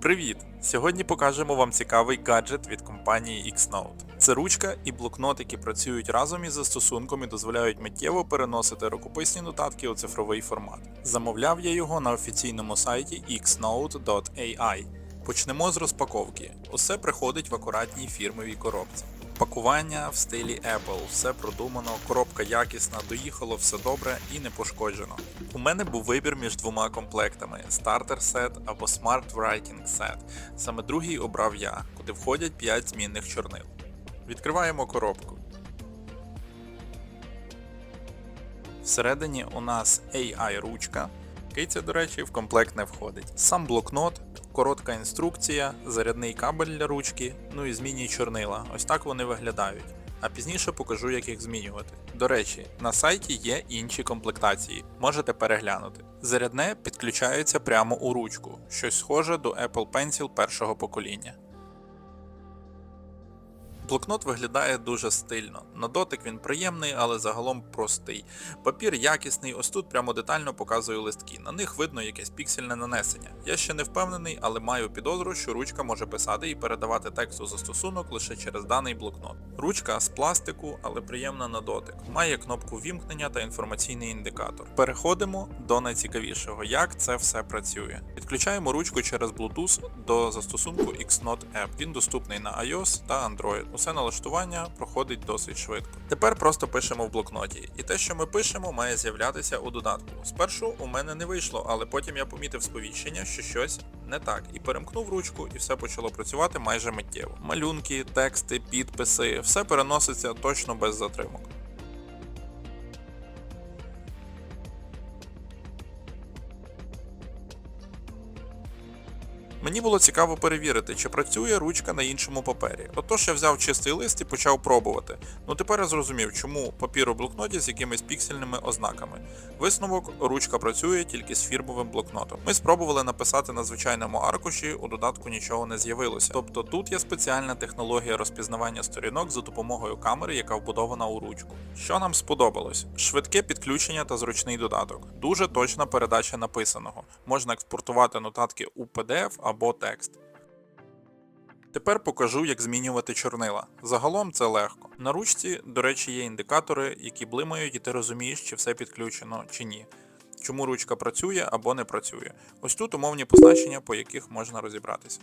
Привіт! Сьогодні покажемо вам цікавий гаджет від компанії Xnote. Це ручка і блокнот, які працюють разом із застосунком і дозволяють миттєво переносити рукописні нотатки у цифровий формат. Замовляв я його на офіційному сайті xnote.ai. Почнемо з розпаковки. Усе приходить в акуратній фірмовій коробці. Пакування в стилі Apple, все продумано, коробка якісна, доїхало все добре і не пошкоджено. У мене був вибір між двома комплектами: Starter Set або Smart Writing Set. Саме другий обрав я, куди входять 5 змінних чорнил. Відкриваємо коробку. Всередині у нас AI ручка. Киця, до речі, в комплект не входить. Сам блокнот, коротка інструкція, зарядний кабель для ручки, ну і змінні чорнила. Ось так вони виглядають. А пізніше покажу, як їх змінювати. До речі, на сайті є інші комплектації, можете переглянути. Зарядне підключається прямо у ручку, щось схоже до Apple Pencil першого покоління. Блокнот виглядає дуже стильно. На дотик він приємний, але загалом простий. Папір якісний, ось тут прямо детально показую листки. На них видно якесь піксельне нанесення. Я ще не впевнений, але маю підозру, що ручка може писати і передавати текст у застосунок лише через даний блокнот. Ручка з пластику, але приємна на дотик. Має кнопку вімкнення та інформаційний індикатор. Переходимо до найцікавішого, як це все працює. Підключаємо ручку через Bluetooth до застосунку Xnote App. Він доступний на iOS та Android. Усе налаштування проходить досить швидко. Тепер просто пишемо в блокноті, і те, що ми пишемо, має з'являтися у додатку. Спершу у мене не вийшло, але потім я помітив сповіщення, що щось не так, і перемкнув ручку, і все почало працювати майже миттєво. Малюнки, тексти, підписи, все переноситься точно без затримок. Мені було цікаво перевірити, чи працює ручка на іншому папері. Отож я взяв чистий лист і почав пробувати. Ну тепер я зрозумів, чому папір у блокноті з якимись піксельними ознаками. Висновок, ручка працює тільки з фірмовим блокнотом. Ми спробували написати на звичайному аркуші, у додатку нічого не з'явилося. Тобто тут є спеціальна технологія розпізнавання сторінок за допомогою камери, яка вбудована у ручку. Що нам сподобалось? Швидке підключення та зручний додаток. Дуже точна передача написаного. Можна експортувати нотатки у PDF або текст. Тепер покажу, як змінювати чорнила. Загалом це легко. На ручці, до речі, є індикатори, які блимають, і ти розумієш, чи все підключено чи ні. Чому ручка працює або не працює. Ось тут умовні позначення, по яких можна розібратися.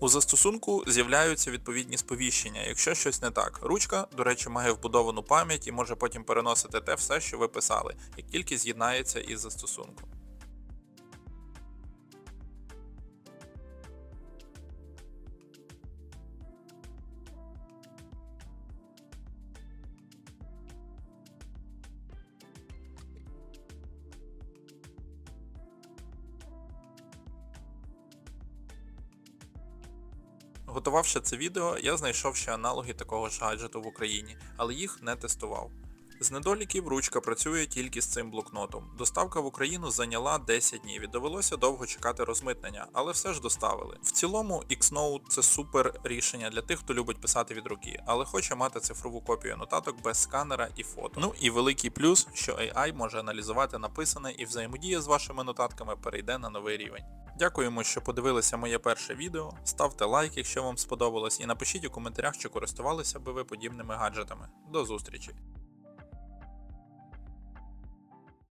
У застосунку з'являються відповідні сповіщення, якщо щось не так. Ручка, до речі, має вбудовану пам'ять і може потім переносити те все, що ви писали, як тільки з'єднається із застосунком. Готувавши це відео, я знайшов ще аналоги такого ж гаджету в Україні, але їх не тестував. З недоліків ручка працює тільки з цим блокнотом. Доставка в Україну зайняла 10 днів і довелося довго чекати розмитнення, але все ж доставили. В цілому Xnote це супер рішення для тих, хто любить писати від руки, але хоче мати цифрову копію нотаток без сканера і фото. Ну і великий плюс, що AI може аналізувати написане і взаємодія з вашими нотатками перейде на новий рівень. Дякуємо, що подивилися моє перше відео. Ставте лайк, якщо вам сподобалось, і напишіть у коментарях, чи користувалися би ви подібними гаджетами. До зустрічі!